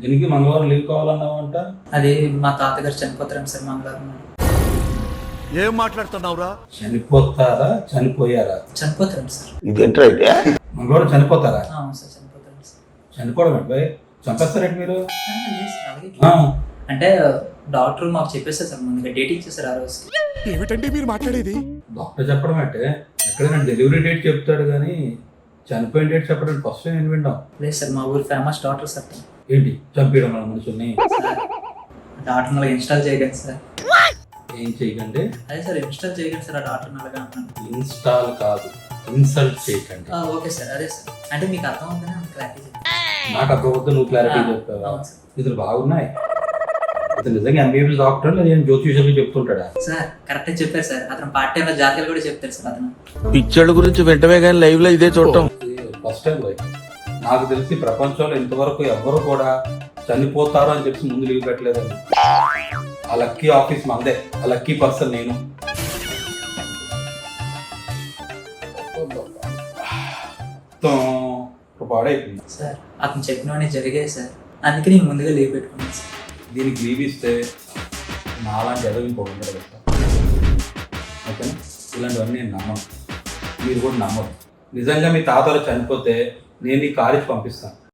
దీనికి మంగళవారం లీవ్ కావాలన్నావంట? అది మా తాతగారు చనిపోతారు సార్ మంగళవారం. ఏం మాట్లాడుతున్నావురా? చనిపోతారా? చనిపోయారా? చనిపోతారు సార్. ఇదేంట్రా అయితే? మంగళవారం చనిపోతారా? అవును సార్ చనిపోతారు సార్. చనిపోవడం ఏంటి చంపేస్తారేంటి మీరు? అంటే డాక్టర్ మాకు చెప్పేస్తారు సార్ ముందుగా డేట్ ఇచ్చేసారు ఆ రోజుకి ఏమిటండి మీరు మాట్లాడేది? డాక్టర్ చెప్పడం అంటే ఎక్కడైనా డెలివరీ డేట్ చెప్తాడు కానీ చనిపోయిన డేట్ చెప్పడం ఫస్ట్ టైం నేను వింటాం. లేదు సార్ మా ఊరు ఫేమస్ డాక్టర్ సార్. ఏంటి? చంపేయడం మన మనుషుల్ని డాక్టర్ మళ్ళీ ఇన్స్టాల్ చేయగండి సార్. ఏం చేయకండి? అదే సార్ ఇన్స్టాల్ చేయగండి సార్ ఆ డాక్టర్ అలాగా అంటున్నాను ఇన్స్టాల్ కాదు ఇన్సల్ట్ చేయకండి. ఆ, ఓకే సార్ అదే సార్. అంటే మీకు అర్థం అవుతుందని అంత క్లారిటీ నాకు అర్థమవుతుంది నువ్వు క్లారిటీ చెప్పావా? ఇతను బాగున్నాయి. ఇతను నిజంగా ఎంబీబీఎస్ డాక్టర్ లేదా ఏం జ్యోతిషులు చెప్తుంటాడా? సార్ కరెక్టే చెప్పారు సార్. అతను పార్ట్ టైంలో జాతకాలు కూడా చెప్తారు సార్ అతను. పిక్చర్ల గురించి వెంటనే కానీ లైవ్లో ఇదే చూడటం. ఫస్ట్ టైం నాకు తెలిసి ప్రపంచంలో ఇంతవరకు ఎవ్వరు కూడా చనిపోతారు అని చెప్పి ముందు లీవ్ పెట్టలేదండి. ఆ లక్కీ ఆఫీస్ మందే ఆ లక్కీ పర్సన్ నేను. పాడైపోయింది. సార్ అతను చెప్పినవన్నీ జరిగాయి సార్. అందుకే నేను ముందుగా లీవ్ పెట్టుకున్నాను సార్. దీనికి లీవ్ ఇస్తే నాలాంటి ఎదవి కదా. ఓకేనా? ఇలాంటివన్నీ నేను నమ్మను. మీరు కూడా నమ్మరు. నిజంగా మీ తాతలు చనిపోతే నేను ఈ కాలేజ్ పంపిస్తాను.